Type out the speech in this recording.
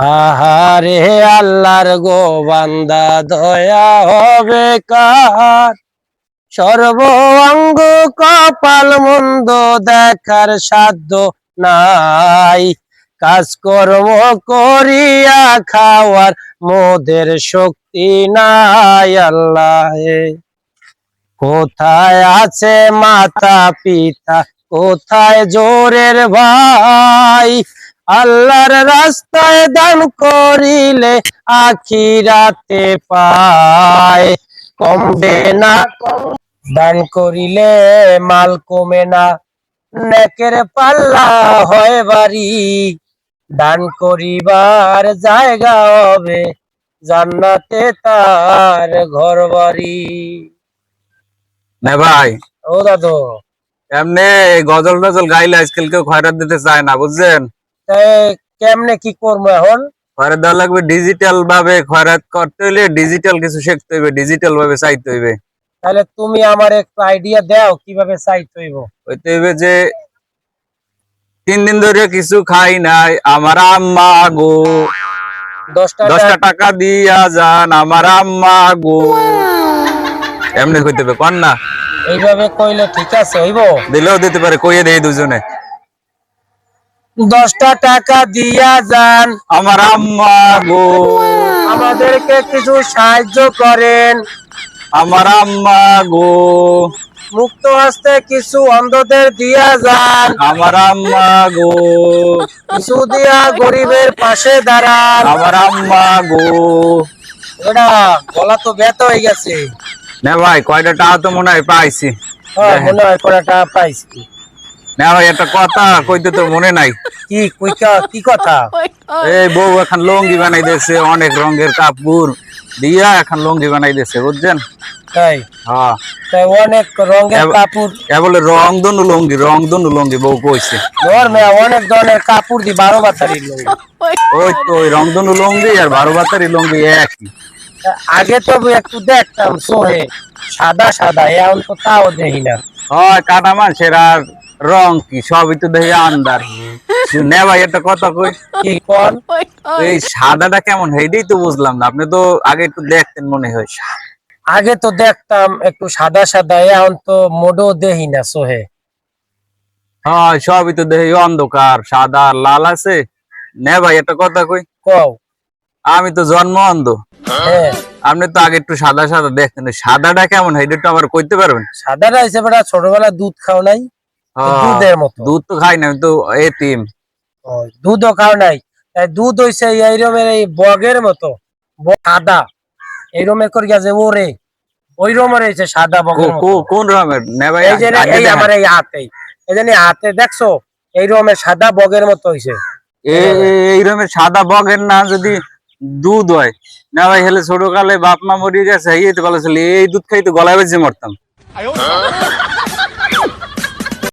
আহারে আল্লাহর গো বান্দা, দয়া হবে কার? সর্বাঙ্গ কপাল মন্দ দেখার সাধ্য নাই। কাজ কাজকর্ম করিয়া খাওয়ার মোদের শক্তি নাই আল্লাহ। কোথায় আছে মাতা পিতা কোথায় জোরের ভাই? আল্লাহর রাস্তায় দান করিলে আখিরাতে পায়। কমবে না দান করিলে মাল কমে না। নেকের পাল্লা হয় বাড়ি দান করিবার জায়গা হবে জান্নাতে তার ঘর বাড়ি না ভাই। ও দাদু। এমনি গজল টজল গাইলে আজকাল কেউ খয়রাত দিতে চায় না বুঝছেন? কেমনে কি করব এখন? খয়রাত দেওয়া লাগবে ডিজিটাল ভাবে খয়রাত করতে হইলে ডিজিটাল কিছু শিখতে হইবে ডিজিটাল ভাবে চাইতে হইবে। তাহলে তুমি আমার একটু আইডিয়া দাও কীভাবে সাইট হইব। হইতে হইবে যে তিন দিন ধরে কিছু খাই নাই আমার আম্মা গো। দশটা দশটা টাকা দিয়া যান আমার আম্মা গো। এমনি কইতে হবে কন না? এইভাবে কইলে ঠিক আছে হইব? দিলেও দিতে পারে কইয়ে দেই দুজনে। দশটা টাকা দিয়া যান। আমার আম্মা গো। আমাদেরকে কিছু সাহায্য করেন। আমার আম্মা গো। মুক্ত হস্তে কিছু অন্ধদের দিয়া যান। আমার আম্মা গো। কিছু দিয়া গরিবের পাশে দাঁড়ান। আমার আম্মা গো। এটা গলা তো ব্যথা হয়ে গেছে। না ভাই কয়টা টাকা তো মনে হয় পাইছি। হ্যাঁ মনে হয় কয়টা টাকা পাইছি। না ভাই একটা কথা কইতে তো মনে নাই। কি কুইকা কি কথা? এই বউ এখন লঙ্গি বানাই দিয়েছে অনেক রঙের কাপড় দিয়া এখন লঙ্গি বানাই দিয়েছে বুঝছেন? তাই? হ্যাঁ। তাই অনেক রঙের কাপড় এ বলে রং দনু লঙ্গি রং দনু লঙ্গি বউ কইছে। ধর মেয়া অনেক ধরনের কাপড় দি বারো বাতারি লোক ওই তো ওই রং দনু লঙ্গি আর বারো বাতারি লঙ্গি একই। আগে তো একটু দেখতাম সোহে। সাদা সাদা এখন তো তাও দেখি না। হয় কাটা মানুষের আর রং কি? সবই তো দেখে আন্দার। নে ভাই একটা কথা কই কি কোন এই সাদাটা কেমন? সেইটাই তো বুঝলাম না। আপনি তো আগে একটু দেখতেন মনে হয় আগে তো দেখতাম একটু সাদা সাদা এখন তো মোডো দেখি না সোহে। হ্যাঁ সবই তো দেখি অন্ধকার সাদা লাল আছে। নে ভাই একটা কথা কই। কও। আমি তো জন্ম অন্ধ। হ্যাঁ। আপনি তো আগে একটু সাদা সাদা দেখতেন। সাদাটা কেমন? হয় এটা একটু আবার কইতে পারবেন? সাদাটা হিসেবে ছোটবেলায় দুধ খাও নাই। দুধের মতো। দুধ তো খাই না আমি তো এতিম দুধও খাও নাই। দুধ হইছে এইরমের এই বগের মতো। সাদা। এইরমের করে গেছে ওরে। ওই রমের হয়েছে সাদা বগের কোন রকমের এই যে এই আমার এই হাতে। এই যে হাতে দেখছ? এই রমের সাদা বগের মতো হইছে। এই রকমের সাদা বগের না যদি দুধ হয়। না ভাই হেলে ছোট কালে বাপ মা মরে গেছে এই তো এই দুধ খাই তো গলায় বেজে মরতাম।